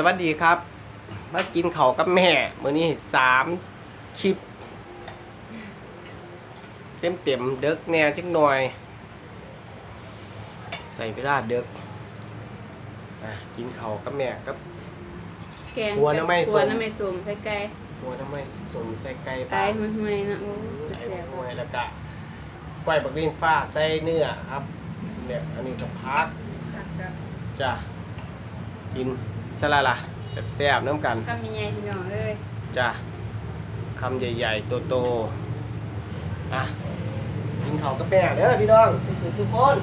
สวัสดีครับ มากินเขาวกับแม่มื้อนี้สามคลิป เต็มเต็มๆเด็กแหน่จักหน่อย ใส่เวลาเด็กอะกินเขาวกับแม่กับ แกงหัวน้ำไม่ส้ม หัวน้ำไม่ส้มไข่ไก่หัวน้ำไม่สมใส่ไก่ตายห่วยๆนะโอ้ไก่เสียห้วยแล้วก็ก้อยบักลิ้นฟ้าใส่เนื้อครับเนี่ยอันนี้ก็พักผักกับจ้ะกิน สละล่ะแซ่บๆน้ำกันข้าวมีใหญ่พี่น้องเอ้ยจ้ะคำใหญ่ๆโตๆอะกินเขาวกับแม่เด้อพี่น้องทุกๆทุกคน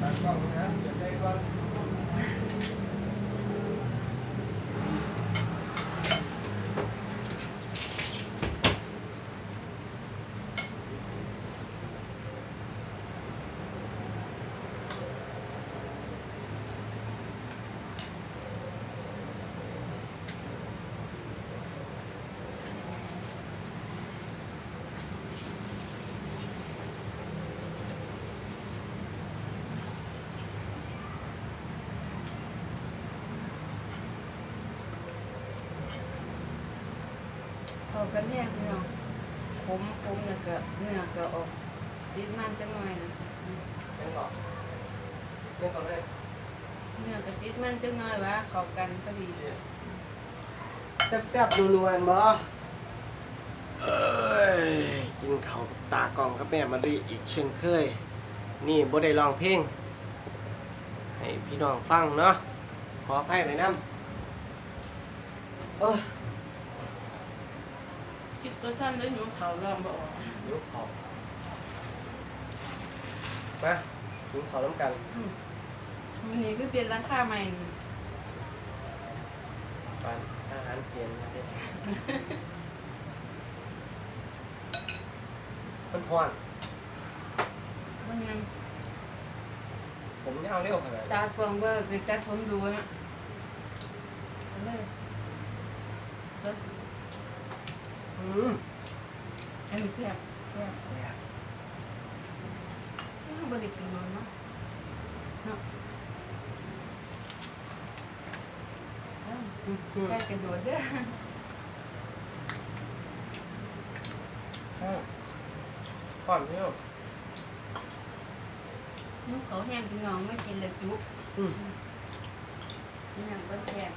ตากล้องนะเดี๋ยวใส่ก่อน กันแห้งพี่น้องขมขมแล้วก็เนื้อก็ออกติดมันจังหน่อยนะเล่นก่อนเล่นก่อนเลยเนื้อก็ติดมันจังหน่อยว่าเข้ากันพอดีแซ่บๆนัวๆบ่เอ้ยกินเขาวกับตากล้องกับแม่มารีอีกเช่นเคย นี่บ่ได้ร้องเพลงให้พี่น้องฟังเนาะขออภัยหน่อยน้ำเออ คิดว่าสั้นเลยหนูเขาลองบ่ออกยุบเขามากินเขาวน้ำกันอืมวันนี้คือเปลี่ยนร้านค้าใหม่นี่ปานอาหารเปลี่ยนมาเด้มันพอนมันยังผมยาวเร็วขนาดตากล้องเบอร์ไปตัดผมดูนะเอาเลยเด้อ อืมอันนี้เพียบแซ่บเนี่ยนี่เขาบริกินนอนเนาะเนาะเอ้าอืมอืมใกล้กระโดดเด้ออ่าพอนเร็วนุ่งเขาแห้งพี่น้องไม่กินเลยจุ๊บอืม นี่ยังก็แซ่บ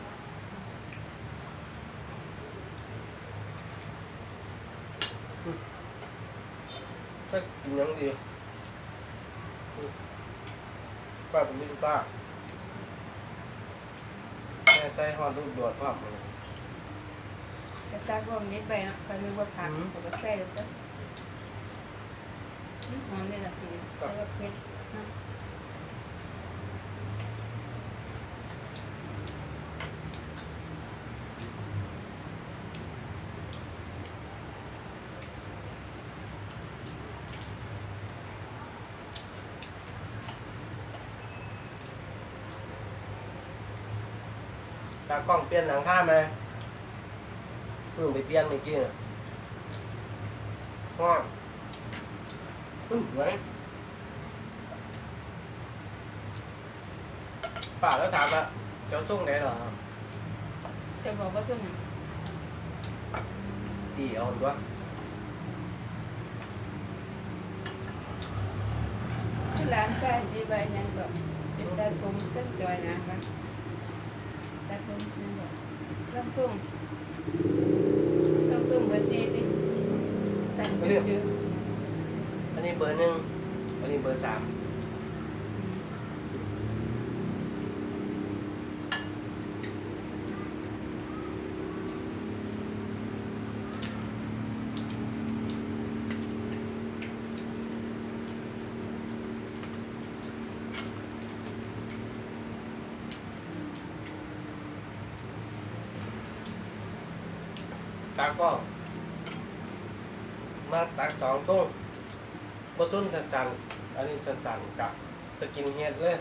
ถ้ากินยังดีอืมป้าผมไม่ดูป้าแม่ใส่ฮอนรูปดวดภาพมันกระตากล้องนิดไปเนาะไปนึกว่าผักอืมปกติใส่เลยเด้ออืมหอมเลยล่ะพี่แล้วก็เผ็ดเนาะ ตากล้องเปลี่ยนหนังข้ามาเพิ่งไปเปลี่ยนเมื่อกี้น่ะว้าวอืมไหนป่าแล้วถามว่าเจ้าส่งไหนเหรอจะบอกว่าส่วนหนึ่งสี่เอาตัวที่ร้านแซ่บดีใบยังก็เป็นตัดผมเส้นจอยนะคะ ตัดผมนี่แบบลำทุ่งลำทุ่งเบอร์สี่ดิสั่งจืดอันนี้เบอร์หนึ่งอันนี้เบอร์สาม ตากล้องมาตักสองตุ้งบะซุนสันๆอันนี้สันๆกับสกินเฮดเลย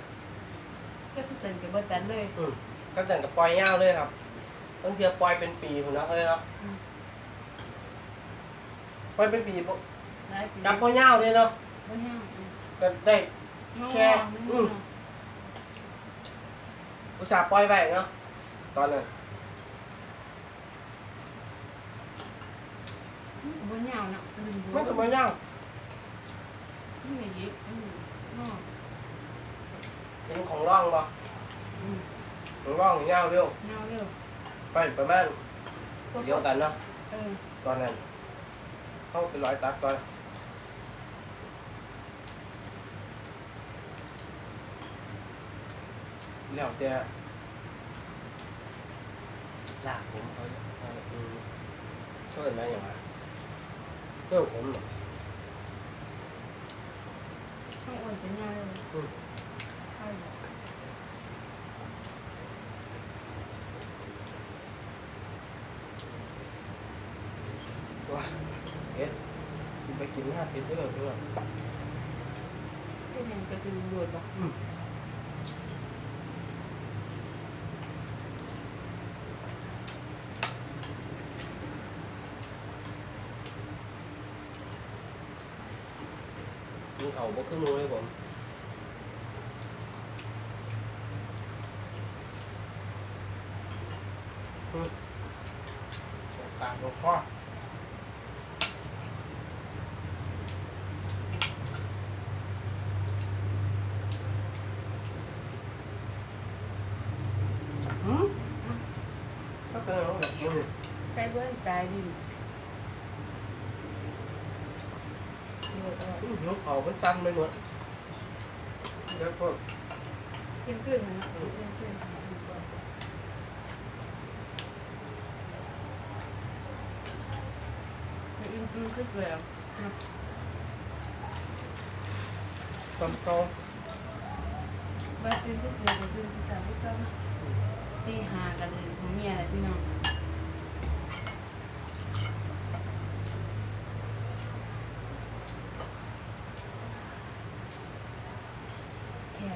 ๆก็คือสั่งกับบตัดเลยอืมก็จังกับปล่อยยาวเลยครับตั้งเทียปล่อยเป็นปีผมนะเลยครับอืมปล่อยเป็นปีบ่หลายปีกับปล่อยยาวเลยเนาะบ่ยาวอืมก็ได้งอแค่มันอืงอมอุตส่าห์ปล่อยไว้เนาะตอนนั้น บนยาวนะมันมันก็บ่ยาวนี่ไงยิกอืมนอกเป็นของร่องบ่อืมของร่องยาวเร็วยาวเร็วไปประมาณเดียวกันเนาะเออตอนนั้นเข้าไปร้อยตัดก่อนแล้วแต่ลากผมเขาเอาอืมเพิ่นมาอย่างไร เพิ่มผมเหรอต้องอ้วนเป็นยาวเร็วอืมเข้าอยู่ว้าเอ็ดกินไปกินห้าเอ็ดได้เลยเพื่อนเป็นยังกระตือรือร้นบ่กิ นเขาบ่ขึ้นมือเลยผมอืมตากลงคอหืมก็เป็นอะไรแบบนี้ใจเบิ้ลตายดินเลือดออกอืมลูกเขามันสั้นไปหมดแล้วก็เที่ยงคืนนะเที่ยงคืนมันอิ่มอิ่มขึ้นแล้วนะตอนโตบ้านตื่นที่เสียก็ตื่นที่สามที่เก้าตีหากันเลยของเมียแหละพี่น้องแค่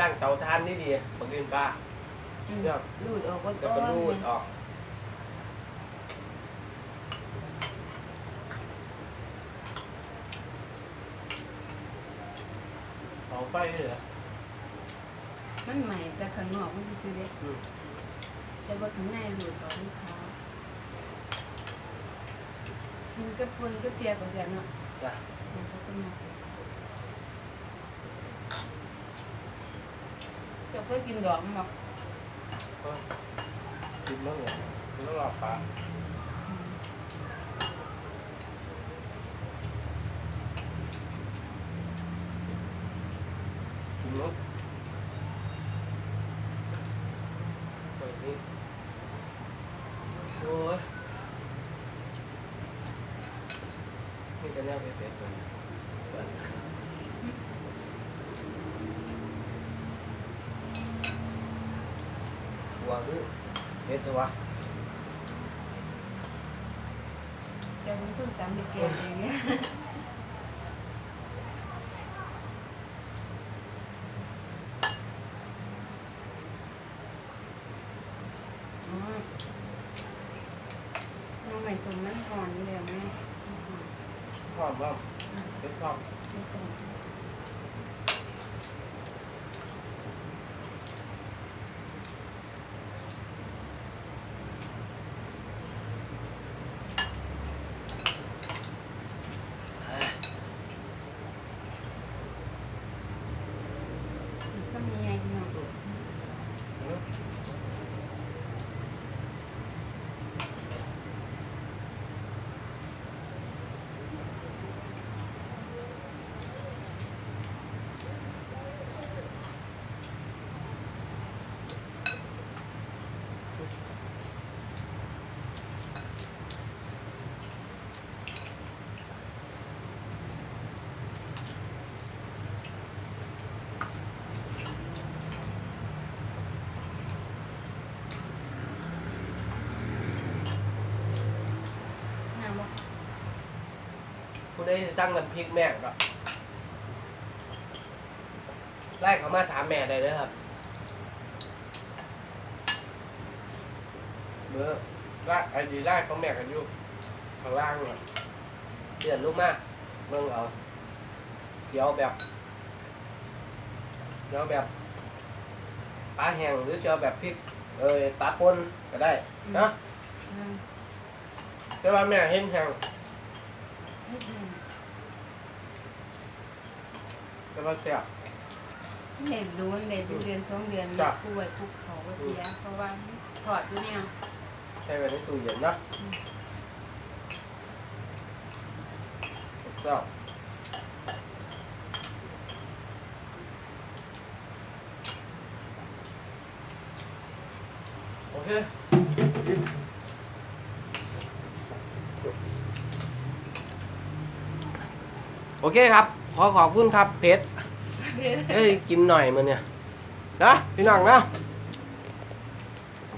ย่างเตาทานนี่ดีบักดินปลาอืมเนี่ยรูดออกก็แล้วต้ก็นรูดออกเอาไฟนี่เหรอมันใหม่แต่ข้างนอกมันจะซื้อเด็กอืมแต่ว่าข้างในรูดต่อลูกค้ากินกับปนกับเตียก็แซ่บเนาะจ้ะ มันก็เป็นมา เจะเคยกินดอกมั้งบอกก็ชิมแล้วเนี่ยแล้วรอปลาอืมชิมแล้วเปิดนี่โอ้ยนี่ก็แนวเผ็ดๆเลยเปิด หัวคือเผ็ดตัวแต่มันคนตามไปแกงเองเนี่ยอ๋อน้องใหม่สมมันห่อนอยู่แล้วแม่อืมหอมบ้างเผ็ดหอมไม่ต้อง เอ้ย อีกคำยังไงพี่น้อง เอ้ย น้ำบอก ผู้ใดสั่งน้ำพริกแม่ก็ไล่เขามาถามแม่ได้เลยครับเบอร์ไล่ไอดีไล่ของแม่กันอยู่ข้างล่างน่ะเดือนลูกมากเบิ่งเอาเดี๋ยวแบบเดี๋ยวแบบปลาแห้งหรือจะเอาแบบพริกเออตาปนก็ได้เนาะอืมแต่ว่าแม่เห็นแห้งเฮ็ดแม่ แต่ว่าแซ่บเห็นรู้ในเดือนสองเดือนจ้ะ ป่วยทุกเขาก็เสีย เพราะว่าถอดจุเนี่ยใส่ไว้ในตู้เย็นเนาะแซ่บโอเคโอเคครับ ขอขอบคุณครับเพชรเอ้ยกินหน่อยมันเนี่ยนะพี่น้องนะ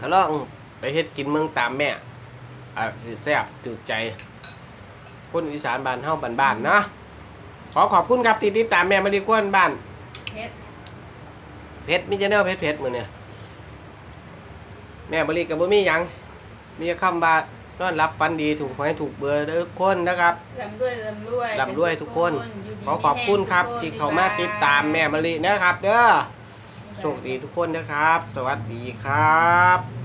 ก็ลองไปเฮ็ดกินเมืองตามแม่อะสิแซ่บจุใจ คนอีสานบ้านเฮาบ้านๆนะขอขอบคุณครับที่ติดตามแม่มาดีกวนบ้านเฮ็ดเพชรมีเจเนอร์เพชรเพชรมือเนี่ยแม่บริกับบ่มีหยังมีคำว่า นอนรับฟันดีถูกหวยถูกเบอร์ทุกคนนะครับลำด้วยลำด้วยร่ำรวยทุกคนยู่ดีขอขอบคุณครับมีแห้งที่ทุกนเขามาติดตามแม่มะลินะครับ เด้อบ๊ายบายโชคดีทุกคนนะครับ สวัสดีครับ